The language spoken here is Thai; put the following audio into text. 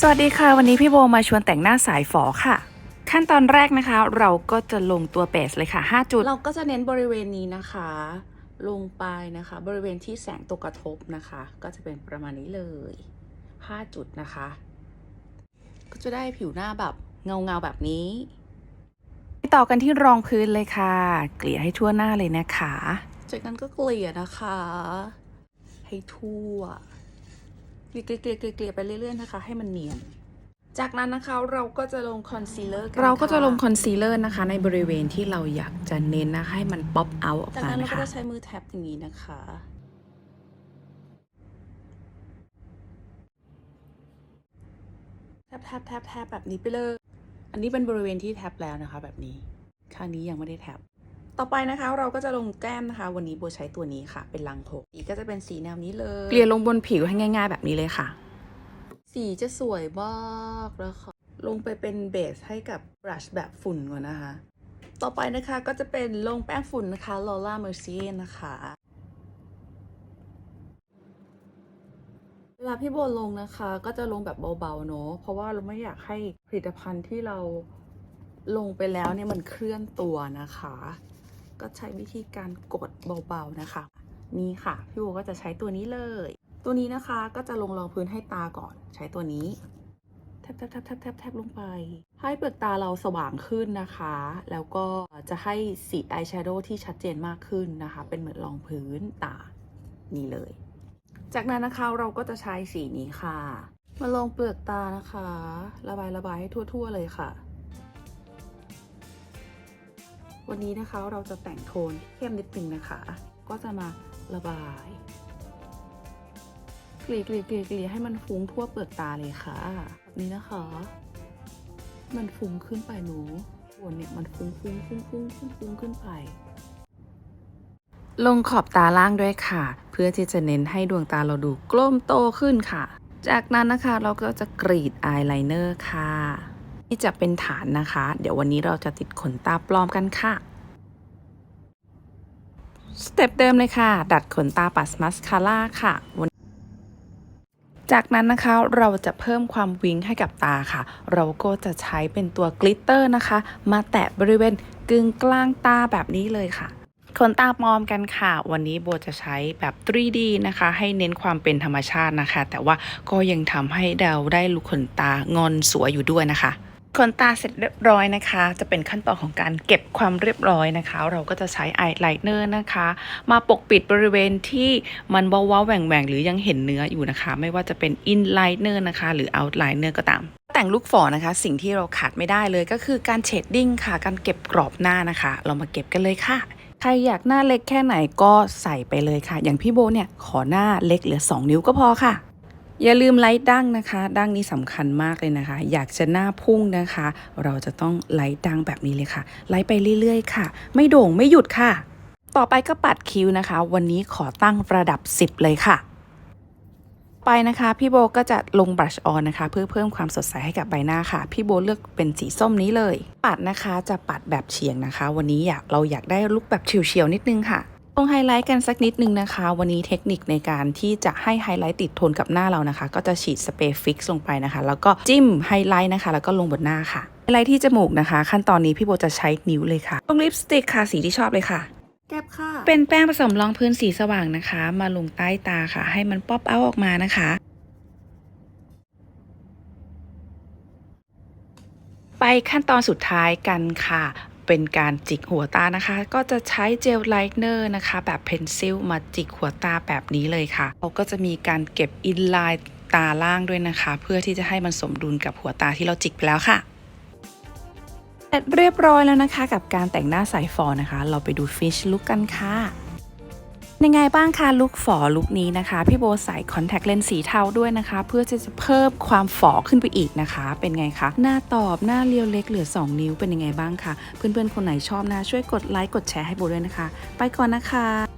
สวัสดีค่ะ วันนี้พี่โบมาชวนแต่งหน้าสายฝอค่ะ ขั้นตอนแรกนะคะ เราก็จะลงตัวเบสเลยค่ะ 5 จุด เราก็จะเน้นบริเวณนี้นะคะ ลงไปนะคะ บริเวณที่แสงตกกระทบนะคะ ก็จะเป็นประมาณนี้เลย 5 จุดนะคะ ก็จะได้ผิวหน้าแบบเงาเงาๆแบบนี้ไปต่อกันที่รองพื้นเลยค่ะ เกลี่ยให้ทั่วหน้าเลยนะคะ จากนั้นก็เกลี่ยนะคะ ให้ทั่ว เกลี่ยเกลี่ยเกลี่ยเกลี่ยเกลี่ยไปเรื่อยๆนะคะ ให้มันเนียน จากนั้นนะคะเราก็จะลงคอนซีลเลอร์เราก็จะลงคอนซีลเลอร์นะคะ ในบริเวณที่เราอยากจะเน้นนะคะให้มันป๊อปเอาออกจากมานั้นเรานะก็คะจะใช้มือแท็บอย่างนี้นะคะแทบแทบแทบแทบแบบนี้ไปเลย อันนี้เป็นบริเวณที่แท็บแล้วนะคะ แบบนี้ ข้างนี้ยังไม่ได้แท็บ ต่อไปนะคะเราก็จะลงแก้มนะคะ วันนี้โบใช้ตัวนี้ค่ะ เป็นลังหกสีก็จะเป็นสีแนวนี้เลยเกลี่ยลงบนผิวให้ง่ายๆ แบบนี้เลยค่ะ สีจะสวยมากแล้วค่ะลงไปเป็นเบสให้กับบรัชแบบฝุ่นก่อนนะคะ ต่อไปนะคะก็จะเป็นลงแป้งฝุ่นนะคะ Lola Mercier นะคะเวลาพี่โบลงนะคะ ก็จะลงแบบเบาๆเนอะเพราะว่าเราไม่อยากให้ผลิตภัณฑ์ที่เราลงไปแล้วเนี่ยมันเคลื่อนตัวนะคะ ก็ใช้วิธีการกดเบาๆนะคะ นี่ค่ะ พี่โบก็จะใช้ตัวนี้เลย ตัวนี้นะคะก็จะลงรองพื้นให้ตาก่อน ใช้ตัวนี้แทบแทบแทบแทบแทบแทบลงไป ให้เปลือกตาเราสว่างขึ้นนะคะ แล้วก็จะให้สีอายแชโดว์ที่ชัดเจนมากขึ้นนะคะ เป็นเหมือนรองพื้นตา นี่เลย จากนั้นนะคะเราก็จะใช้สีนี้ค่ะ มาลงเปลือกตานะคะ ระบายระบายให้ทั่ว ๆ เลยค่ะ วันนี้นะคะเราจะแต่งโทนเข้มนิดนึงนะคะ ก็จะมาระบายเกลี่ยเกลี่ยเกลี่ยเกลี่ยให้มันฟุ้งทั่วเปลือกตาเลยค่ะแบบนี้นะคะ มันฟุ้งขึ้นไปหนูบนเนี่ยมันฟุ้งฟุ้งฟุ้งฟุ้งฟุ้งฟุ้งขึ้นไป ลงขอบตาล่างด้วยค่ะ เพื่อที่จะเน้นให้ดวงตาเราดูกลมโตขึ้นค่ะ จากนั้นนะคะเราก็จะกรีดอายไลเนอร์ค่ะ นี่จะเป็นฐานนะคะ เดี๋ยววันนี้เราจะติดขนตาปลอมกันค่ะ สเต็ปเดิมเลยค่ะ ดัดขนตาปัดมัสคาร่าค่ะ จากนั้นนะคะเราจะเพิ่มความวิงให้กับตาค่ะ เราก็จะใช้เป็นตัวกลิตเตอร์นะคะ มาแตะบริเวณกึ่งกลางตาแบบนี้เลยค่ะขนตาปลอมกันค่ะ วันนี้โบจะใช้แบบ 3D นะคะ ให้เน้นความเป็นธรรมชาตินะคะ แต่ว่าก็ยังทำให้เราได้ลุคขนตางอนสวยอยู่ด้วยนะคะ ขนตาเสร็จเรียบร้อยนะคะ จะเป็นขั้นตอนของการเก็บความเรียบร้อยนะคะ เราก็จะใช้อายไลเนอร์นะคะ มาปกปิดบริเวณที่มันเว้าแหว่งๆหวงหรือยังเห็นเนื้ออยู่นะคะ ไม่ว่าจะเป็นอินไลเนอร์นะคะ หรือเอาท์ไลเนอร์ก็ตามแต่งลุคฝอนะคะ สิ่งที่เราขาดไม่ได้เลยก็คือการเชดดิ้งค่ะ การเก็บกรอบหน้านะคะ เรามาเก็บกันเลยค่ะ ใครอยากหน้าเล็กแค่ไหนก็ใส่ไปเลยค่ะ อย่างพี่โบเนี่ยขอหน้าเล็กเหลือ 2 นิ้วก็พอค่ะ อย่าลืมไลท์ดั้งนะคะ ดั้งนี้สำคัญมากเลยนะคะ อยากจะหน้าพุ่งนะคะ เราจะต้องไลท์ดั้งแบบนี้เลยค่ะ ไลท์ไปเรื่อยๆ ค่ะ ไม่โด่งไม่หยุดค่ะ ต่อไปก็ปัดคิ้วนะคะ วันนี้ขอตั้งระดับ 10 เลยค่ะ ไปนะคะ พี่โบก็จะลงบลัชออนนะคะ เพื่อเพิ่มความสดใสให้กับใบหน้าค่ะ พี่โบเลือกเป็นสีส้มนี้เลย ปัดนะคะจะปัดแบบเฉียงนะคะ วันนี้อยากเราอยากได้ลุคแบบเฉียวๆนิดนึงค่ะ ลงไฮไลท์กันสักนิดนึงนะคะ วันนี้เทคนิคในการที่จะให้ไฮไลท์ติดโทนกับหน้าเรานะคะ ก็จะฉีดสเปรย์ฟิกซ์ลงไปนะคะ แล้วก็จิ้มไฮไลท์นะคะ แล้วก็ลงบนหน้าค่ะไฮไลท์ที่จมูกนะคะ ขั้นตอนนี้พี่โบจะใช้นิ้วเลยค่ะลงลิปสติกค่ะสีที่ชอบเลยค่ะแก็บค่ะ เป็นแป้งผสมรองพื้นสีสว่างนะคะ มาลงใต้ตาค่ะ ให้มันป๊อปเอาออกมานะคะ ไปขั้นตอนสุดท้ายกันค่ะ เป็นการจิกหัวตานะคะ ก็จะใช้เจลไลท์เนอร์นะคะ แบบเพนซิลมาจิกหัวตาแบบนี้เลยค่ะเราก็จะมีการเก็บอินไลน์ตาล่างด้วยนะคะ เพื่อที่จะให้มันสมดุลกับหัวตาที่เราจิกไปแล้วค่ะเสร็จเรียบร้อยแล้วนะคะ กับการแต่งหน้าสายฟอนะคะ เราไปดูฟิชลุกกันค่ะ ยังไงบ้างคะลุคฝอลุคนี้นะคะ พี่โบใส่คอนแทคเลนส์สีเทาด้วยนะคะ เพื่อที่จะเพิ่มความฝอขึ้นไปอีกนะคะ เป็นไงคะหน้าตอบหน้าเรียวเล็กเหลือ 2 นิ้วเป็นยังไงบ้างคะเพื่อนๆคนไหนชอบนะช่วยกดไลค์กดแชร์ให้โบด้วยนะคะ ไปก่อนนะคะ